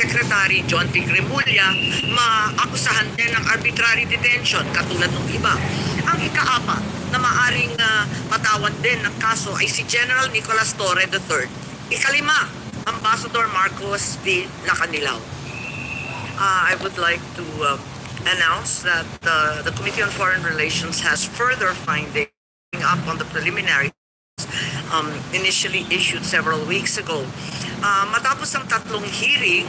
Secretary John P. Remulla maakusahan din ng arbitrary detention katulad ng iba. Ang ikaapat na maaring ah, matawan din ng kaso ay si General Nicolas Torre III. Ikalima, Ambassador Marcos V. Lacanilaw. Uh, I would like to uh, announce that uh, the Committee on Foreign Relations has further finding up on the preliminary um, initially issued several weeks ago. Uh, matapos ang tatlong hearing,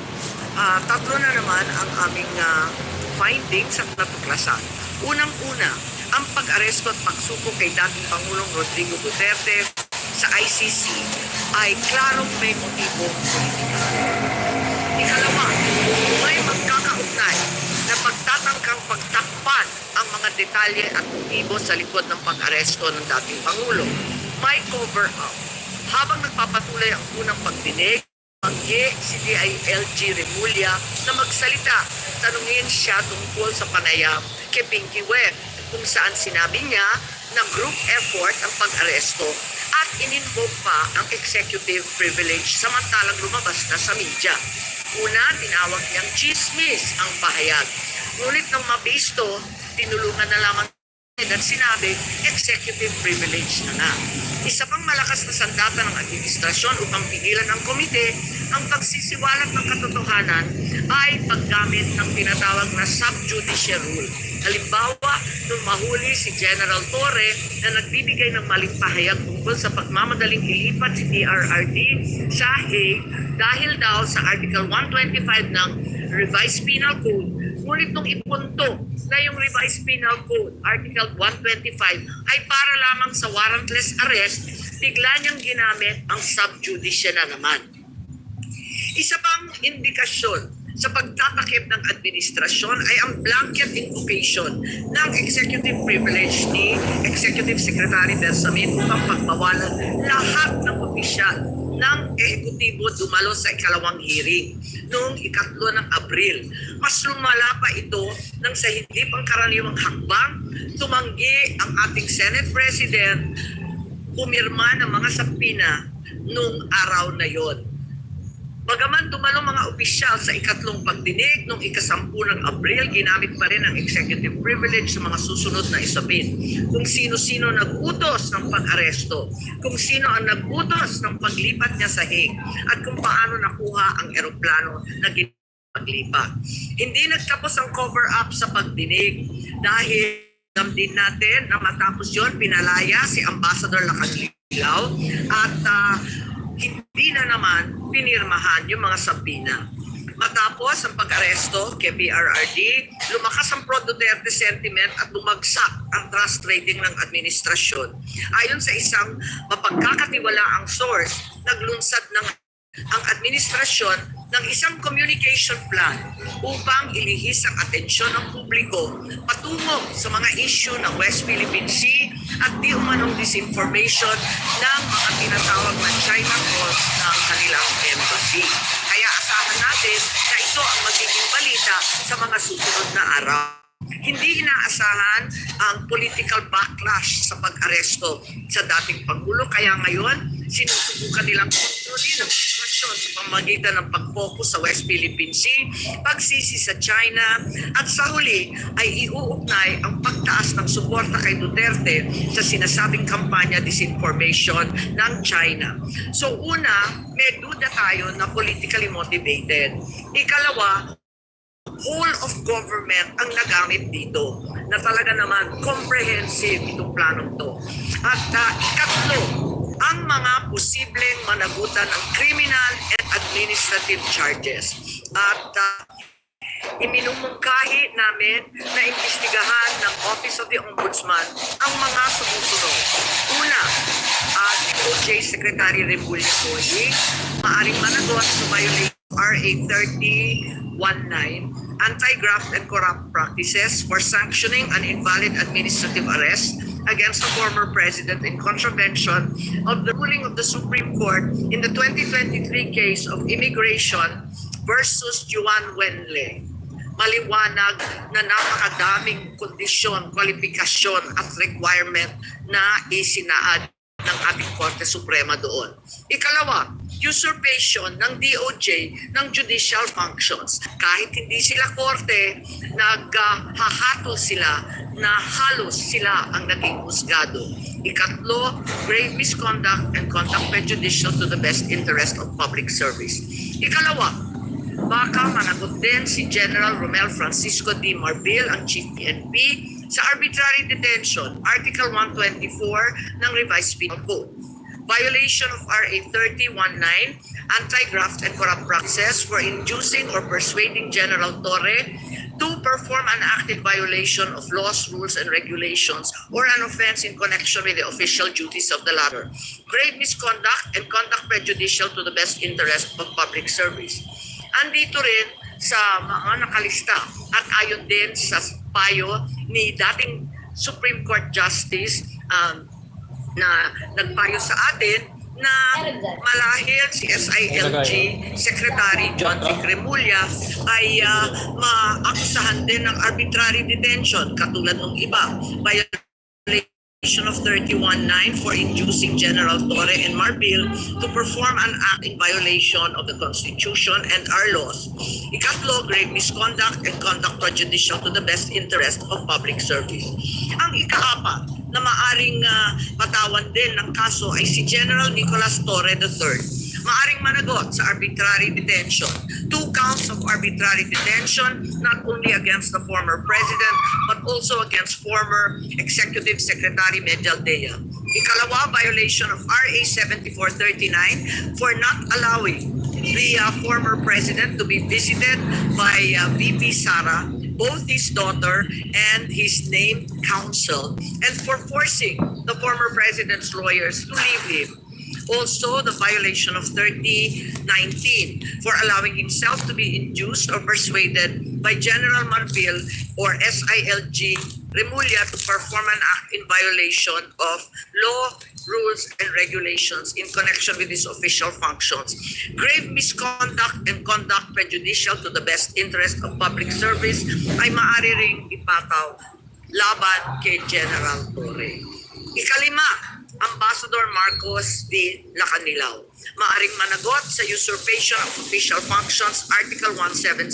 uh, tatlo na naman ang aming uh, findings at natuklasan. Unang-una, ang pag-aresto at pagsukong kay dating Pangulong Rodrigo Duterte sa ICC ay klarong may motibong politikal. Ikalawa, may magkakaugnay na pagtatangkang pagtakpan ang mga detalye at motibo sa likod ng pag-aresto ng dating Pangulo. May cover-up. Habang nagpapatuloy ang unang pagdinig, Mangge si DILG Remulla na magsalita. Tanungin siya tungkol sa panayam kay Pinky Webb kung saan sinabi niya na group effort ang pag-aresto at ininvoke pa ang executive privilege samantalang lumabas na sa media. Una, tinawag niyang chismis ang pahayag. Ngunit nang mabisto, tinulungan na lamang at sinabi, executive privilege na nga. Isa pang malakas na sandata ng administrasyon upang pigilan ng komite ang pagsisiwalat ng katotohanan ay paggamit ng tinatawag na subjudice rule. Halimbawa, nung mahuli si General Torre na nagbibigay ng maling pahayag tungkol sa pagmamadaling ilipat si DRRD sa Hague dahil daw sa Article 125 ng Revised Penal Code Ngunit nung ipunto na yung revised penal code, Article 125, ay para lamang sa warrantless arrest, bigla niyang ginamit ang subjudice na naman. Isa pang indikasyon sa pagtatakip ng administrasyon ay ang blanket invocation ng executive privilege ni Executive Secretary Bersamin upang pagbawalan lahat ng opisyal ng ehekutibo dumalo sa ikalawang hearing noong ikatlo ng Abril. Mas lumala pa ito nang sa hindi pangkaraniwang hakbang tumanggi ang ating Senate President pumirma ng mga sapina noong araw na yon. Bagaman dumalo mga opisyal sa ikatlong pagdinig noong ikasampu ng Abril, ginamit pa rin ang executive privilege sa mga susunod na isapin. Kung sino-sino nag-utos ng pag-aresto, kung sino ang nag-utos ng paglipat niya sa Hague, at kung paano nakuha ang eroplano na paglipat. Hindi nagtapos ang cover-up sa pagdinig dahil din natin na matapos yon pinalaya si Ambassador Lacanilaw at ah, hindi na naman pinirmahan yung mga sabina. Matapos ang pag-aresto kay PRRD, lumakas ang Pro Duterte sentiment at bumagsak ang trust rating ng administrasyon. Ayon sa isang mapagkakatiwalaang source, naglunsad ng ang administrasyon ng isang communication plan upang ilihis ang atensyon ng publiko patungo sa mga issue ng West Philippine Sea at di umanong disinformation ng mga tinatawag na China calls ng kanilang embassy. Kaya asahan natin na ito ang magiging balita sa mga susunod na araw. Hindi inaasahan ang political backlash sa pag-aresto sa dating Pangulo. Kaya ngayon, sinusubukan nilang kontrolin ang sitwasyon sa pamagitan ng pag-focus sa West Philippine Sea, pagsisi sa China, at sa huli ay iuugnay ang pagtaas ng suporta kay Duterte sa sinasabing kampanya disinformation ng China. So una, may duda tayo na politically motivated. Ikalawa, whole of government ang nagamit dito na talaga naman comprehensive itong planong to. At uh, ikatlo, ang mga posibleng managutan ng criminal and administrative charges. At uh, iminumungkahi namin na imbestigahan ng Office of the Ombudsman ang mga sumusunod. Una, uh, si Secretary Remulla Boyi, maaring managot sa violation RA 3019 Anti-Graft and Corrupt Practices for sanctioning an invalid administrative arrest against the former president in contravention of the ruling of the Supreme Court in the 2023 case of immigration versus Juan Wenle. Maliwanag na napakadaming kondisyon, kwalifikasyon at requirement na isinaad ng ating Korte Suprema doon. Ikalawa, usurpation ng DOJ ng judicial functions. Kahit hindi sila korte, naghahatol sila na halos sila ang naging husgado. Ikatlo, grave misconduct and conduct prejudicial to the best interest of public service. Ikalawa, baka managot din si General Romel Francisco D. Marbil, ang Chief PNP, sa arbitrary detention, Article 124 ng Revised Penal Code. Violation of RA 3019, anti-graft and corrupt practice for inducing or persuading General Torre to perform an act in violation of laws, rules, and regulations or an offense in connection with the official duties of the latter. Grave misconduct and conduct prejudicial to the best interest of public service. Andito rin sa mga nakalista at ayon din sa payo ni dating Supreme Court Justice um, na nagpayo sa atin na malahil si SILG Secretary John Vic Remulla ay ah, maakusahan din ng arbitrary detention katulad ng iba violation of 31.9 for inducing General Torre and Marbil to perform an act in violation of the Constitution and our laws. Ikatlo, grave misconduct and conduct prejudicial to the best interest of public service. Ang ikaapat na maaring ah, patawan din ng kaso ay si General Nicolas Torre III maaring managot sa arbitrary detention. Two counts of arbitrary detention, not only against the former president, but also against former Executive Secretary Medjal Dea. Ikalawa, violation of RA 7439 for not allowing the uh, former president to be visited by uh, VP Sara both his daughter and his named counsel, and for forcing the former president's lawyers to leave him. Also, the violation of 3019 for allowing himself to be induced or persuaded by General Marbil or SILG Remulla to perform an act in violation of law, rules, and regulations in connection with his official functions. Grave misconduct and conduct prejudicial to the best interest of public service ay maaari ring ipataw laban kay General Torre. Ikalima, Ambassador Marcos V. Lacanilaw. Maaring managot sa usurpation of official functions Article 177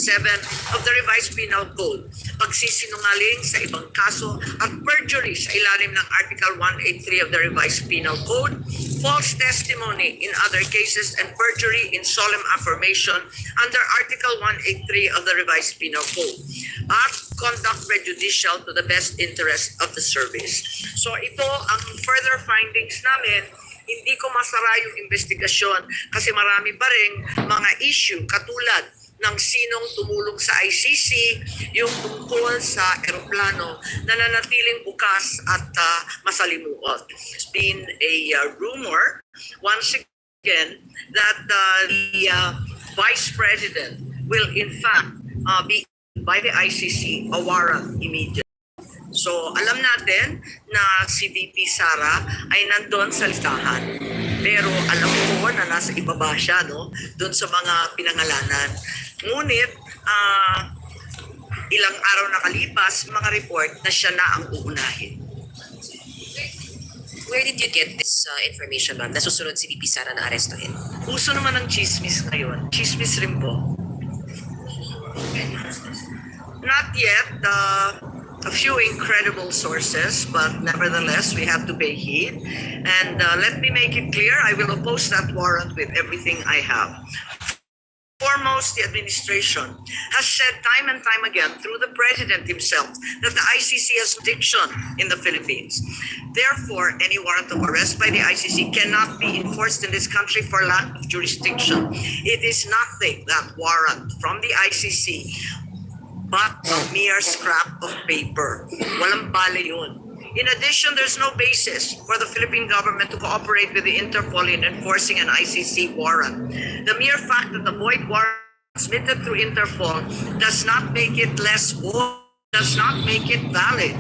of the Revised Penal Code, pagsisinungaling sa ibang kaso at perjury sa ilalim ng Article 183 of the Revised Penal Code, false testimony in other cases and perjury in solemn affirmation under Article 183 of the Revised Penal Code at conduct prejudicial to the best interest of the service. So ito ang further findings namin hindi ko masara yung investigasyon kasi marami pa rin mga issue katulad ng sinong tumulong sa ICC, yung tungkol sa eroplano na nanatiling bukas at uh, masalimuot. It's been a uh, rumor, once again, that uh, the uh, Vice President will in fact uh, be by the ICC a warrant immediately. So, alam natin na si VP Sara ay nandun sa listahan. Pero alam ko na nasa ibaba siya, no? Doon sa mga pinangalanan. Ngunit, ah, ilang araw nakalipas, mga report na siya na ang uunahin. Where did you get this uh, information, ma'am? Nasusunod si VP Sara na arestuhin. Uso naman ng chismis ngayon. Chismis rin po. Not yet. Uh, a few incredible sources, but nevertheless, we have to pay heed. And uh, let me make it clear, I will oppose that warrant with everything I have. Foremost, the administration has said time and time again through the president himself that the ICC has jurisdiction in the Philippines. Therefore, any warrant of arrest by the ICC cannot be enforced in this country for lack of jurisdiction. It is nothing, that warrant from the ICC, but mere scrap of paper. Walang bale yun. In addition, there's no basis for the Philippine government to cooperate with the Interpol in enforcing an ICC warrant. The mere fact that the void warrant submitted through Interpol does not make it less void, does not make it valid.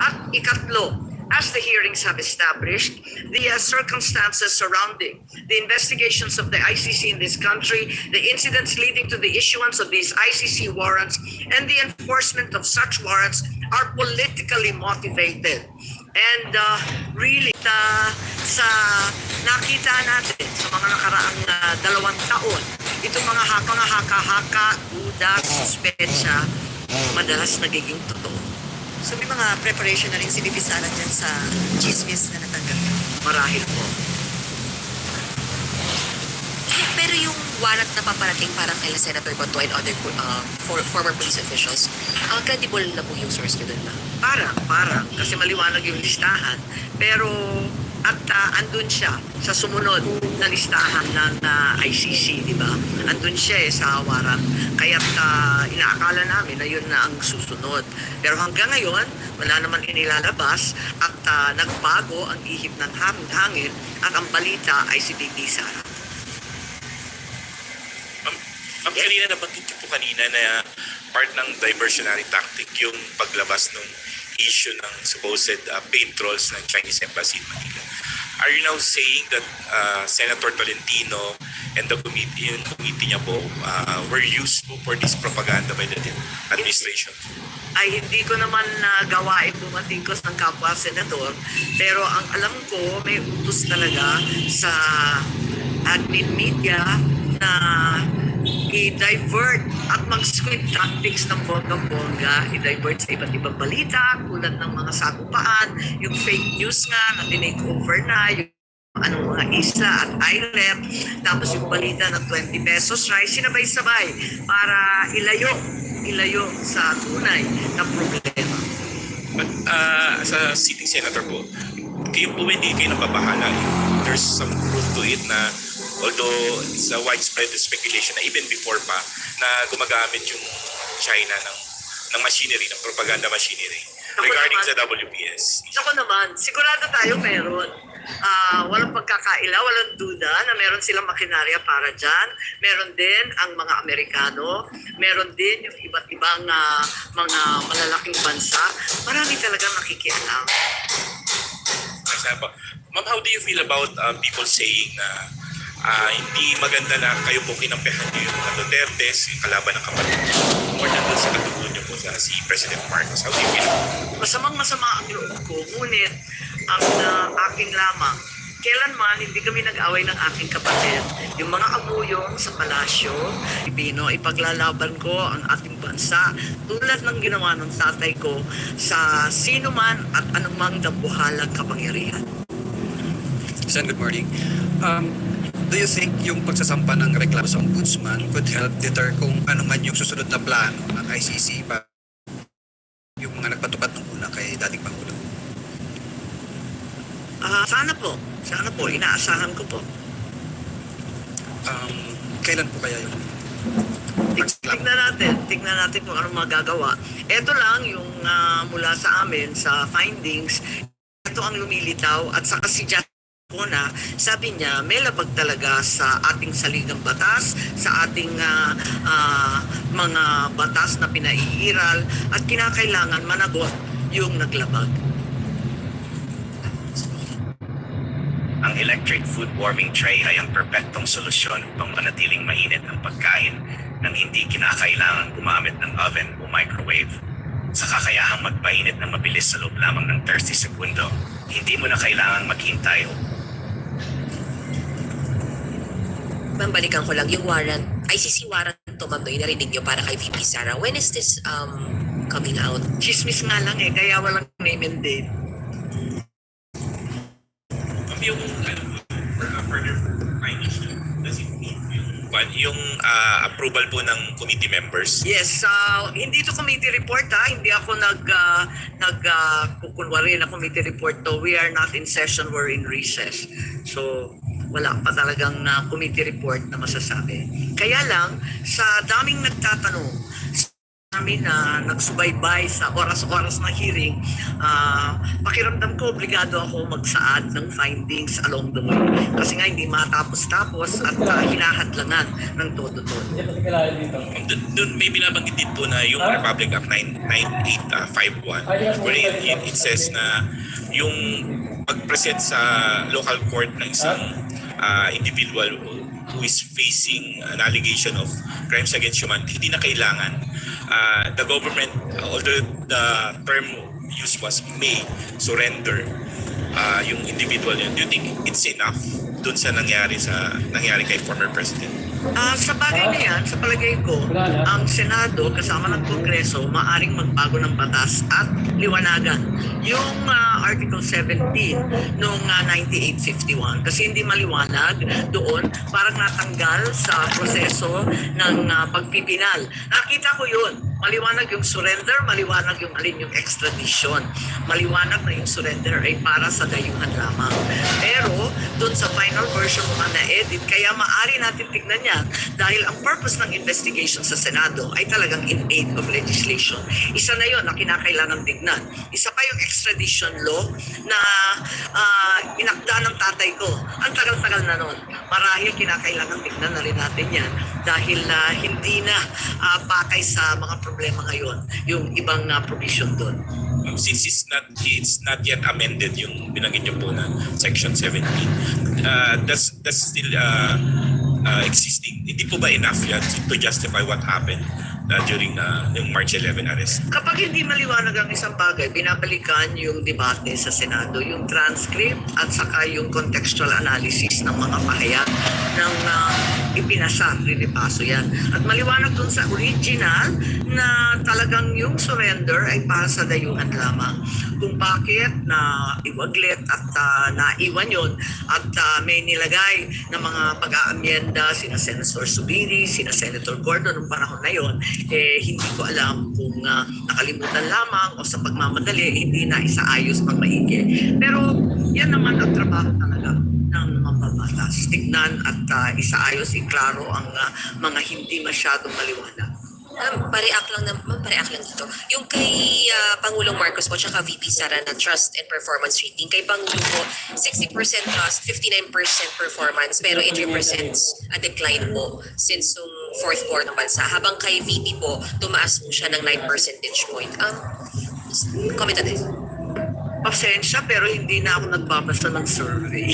At ikatlo, as the hearings have established, the uh, circumstances surrounding the investigations of the ICC in this country, the incidents leading to the issuance of these ICC warrants, and the enforcement of such warrants are politically motivated. And uh, really, uh, sa nakita natin sa mga nakaraang ah, dalawang taon, itong mga, ha- mga haka-haka, duda, suspetsya, madalas nagiging totoo. So may mga preparation na rin si VP Sara dyan sa chismis na natanggap. Marahil po. Pero yung warrant na paparating parang kay Senator Bato and other uh, for, former police officials, uh, credible na po yung source nyo dun na. Parang, parang, kasi maliwanag yung listahan. Pero, at ah, andun siya sa sumunod na listahan ng ah, ICC, di ba? Andun siya eh, sa warrant. Kaya inaakala namin na yun na ang susunod. Pero hanggang ngayon, wala naman inilalabas at ah, nagbago ang ihip ng hang- hangin at ang balita ay si Bibi Sara. Ma'am, ma'am kanina nabanggit niyo po kanina na part ng diversionary tactic yung paglabas ng issue ng supposed uh, paid trolls ng Chinese Embassy in Manila. Are you now saying that uh, Senator Tolentino and the committee, yung committee niya po uh, were used po for this propaganda by the administration? ay hindi ko naman na gawain bumatingkos ng kapwa senador pero ang alam ko may utos talaga sa admin media na i-divert at mag-squid tactics ng bonggang-bongga, i-divert sa iba't ibang balita, tulad ng mga sagupaan, yung fake news nga na tinake over na, yung anong mga isla at island, tapos yung balita ng 20 pesos rice, sinabay-sabay para ilayo, ilayo sa tunay na problema. But uh, sa sitting senator po, kayo po hindi kayo nababahala if there's some truth to it na although it's a widespread speculation na even before pa na gumagamit yung China ng ng machinery, ng propaganda machinery Ako regarding naman. sa WPS. Ako naman, sigurado tayo meron. Ah, walang pagkakaila, walang duda na meron silang makinarya para dyan. Meron din ang mga Amerikano. Meron din yung iba't ibang ah, mga malalaking bansa. Marami talagang nakikialam. Ma'am, how do you feel about uh, people saying na ah, hindi maganda na kayo po kinampihan niyo yung mga Dutertes, yung kalaban ng kapatid niyo, more than sa katugon niyo po sa si President Marcos. How do you feel? masamang masama ang loob ko, ngunit ang uh, aking lamang, kailanman hindi kami nag-away ng aking kapatid. Yung mga amuyong sa palasyo, Pilipino, ipaglalaban ko ang ating bansa tulad ng ginawa ng tatay ko sa sino man at anumang dambuhalang kapangyarihan. Sen, good morning. Um, do you think yung pagsasampa ng reklamo sa ombudsman could help deter kung ano man yung susunod na plano ng ICC pa yung mga nagpatupad ng una kay dating Pangulo? Ah, sana po, sana po, inaasahan ko po. Um, kailan po kaya yung Tignan natin, tignan natin kung ano magagawa. Ito lang yung ah, mula sa amin sa findings, ito ang lumilitaw at saka si Judge Kona, sabi niya, may labag talaga sa ating saligang batas, sa ating ah, ah, mga batas na pinaiiral at kinakailangan managot yung naglabag. Ang electric food warming tray ay ang perpektong solusyon upang manatiling mainit ang pagkain nang hindi kinakailangan gumamit ng oven o microwave. Sa kakayahang magpainit ng mabilis sa loob lamang ng 30 segundo, hindi mo na kailangang maghintay o Ma'am, balikan ko lang yung warrant, ICC warrant to ma'am, no, yung narinig nyo para kay VP Sara. When is this um, coming out? Chismis nga lang eh, kaya walang name and date. Yung ano, for uh, further findings niyo, does it mean yung, yung uh, approval po ng committee members? Yes, uh, hindi to committee report ha. Hindi ako nag uh, nag uh, kukunwari na committee report to. We are not in session, we're in recess. So wala pa talagang na committee report na masasabi. Kaya lang sa daming nagtatanong sa amin na nagsubaybay sa oras-oras na hearing, ah, pakiramdam ko obligado ako magsaad ng findings along the way. Kasi nga hindi matapos-tapos at uh, hinahadlangan ng todo-todo. Dun, dun may binabanggit din po na yung Republic Act 9- 9851 wherein it, it says na yung pag-present sa local court ng isang ah, individual who, is facing an allegation of crimes against humanity, hindi na kailangan ah, the government, although the term used was may surrender ah, yung individual yun. Do you think it's enough dun sa nangyari sa nangyari kay former president. Ah, sa bagay na yan, sa palagay ko, ang Senado kasama ng Kongreso maaring magbago ng batas at liwanagan yung ah, Article 17 noong ah, 9851 kasi hindi maliwanag doon parang natanggal sa proseso ng ah, pagpipinal. Nakita ko yun. Maliwanag yung surrender, maliwanag yung alin yung extradition. Maliwanag na yung surrender ay para sa dayuhan lamang. Pero doon sa final version na na-edit, kaya maari natin tignan yan dahil ang purpose ng investigation sa Senado ay talagang in aid of legislation. Isa na yon na kinakailangan tignan. Isa pa yung extradition law na ah, inakda ng tatay ko. Ang tagal-tagal na nun. Marahil kinakailangan tignan na rin natin yan dahil na hindi na ah, patay sa mga problema ngayon yung ibang na provision doon. Um, since it's not it's not yet amended yung binanggit niyo po na section 17 uh, that's that's still uh, uh, existing hindi po ba enough yan to justify what happened uh, during uh, yung March 11 arrest Kapag hindi maliwanag ang isang bagay, binabalikan yung debate sa Senado, yung transcript at saka yung contextual analysis ng mga pahayag ng uh, ipinasa, rinipaso yan. At maliwanag dun sa original na talagang yung surrender ay para sa dayuhan lamang. Kung bakit na iwaglit at uh, naiwan yon at uh, may nilagay na mga pag-aamyenda sina Senator Subiri, sina Senator Gordon noong panahon na yon, eh hindi ko alam kung uh, nakalimutan lamang o sa pagmamadali hindi na isaayos ng maigi. Pero yan naman ang trabaho talaga ng. Tignan at uh, isaayos, iklaro ang uh, mga hindi masyadong maliwanag. Um, pareact lang naman, pareact lang dito. Yung kay ah, Pangulong Marcos po tsaka VP Sara na trust and performance rating. Kay Pangulo po, 60% trust, 59% performance, pero 80% a decline po since yung fourth quarter ng bansa. Habang kay VP po, tumaas po siya ng 9 percentage point. Um, comment on this. Pasensya pero hindi na ako nagbabasa ng survey.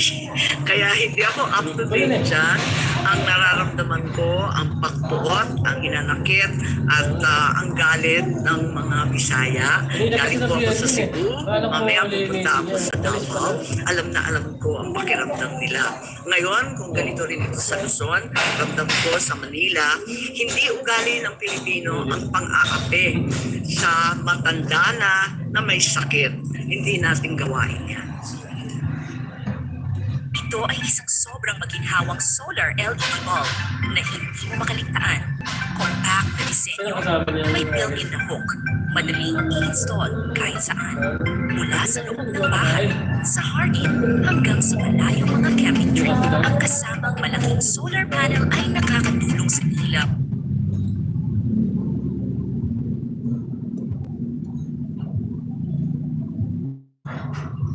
Kaya hindi ako up to date dyan. Ang nararamdaman ko, ang pagtuot, ang hinanakit, at ah, ang galit ng mga Bisaya. Galing po ako sa Cebu, mamaya pupunta ako sa Davao. Alam na alam ko ang pakiramdam nila. Ngayon, kung ganito rin ito sa Luzon, ramdam ko sa Manila, hindi ugali ng Pilipino ang pang-aapi sa matanda na na may sakit. Hindi natin gawain yan. Ito ay isang sobrang maginhawang solar LED bulb na hindi mo makaligtaan. Compact na disenyo, may built-in na hook, madaling i-install kahit saan. Mula sa loob ng bahay, sa hardin, hanggang sa malayong mga camping trip, ang kasamang malaking solar panel ay nakakatulong sa ilap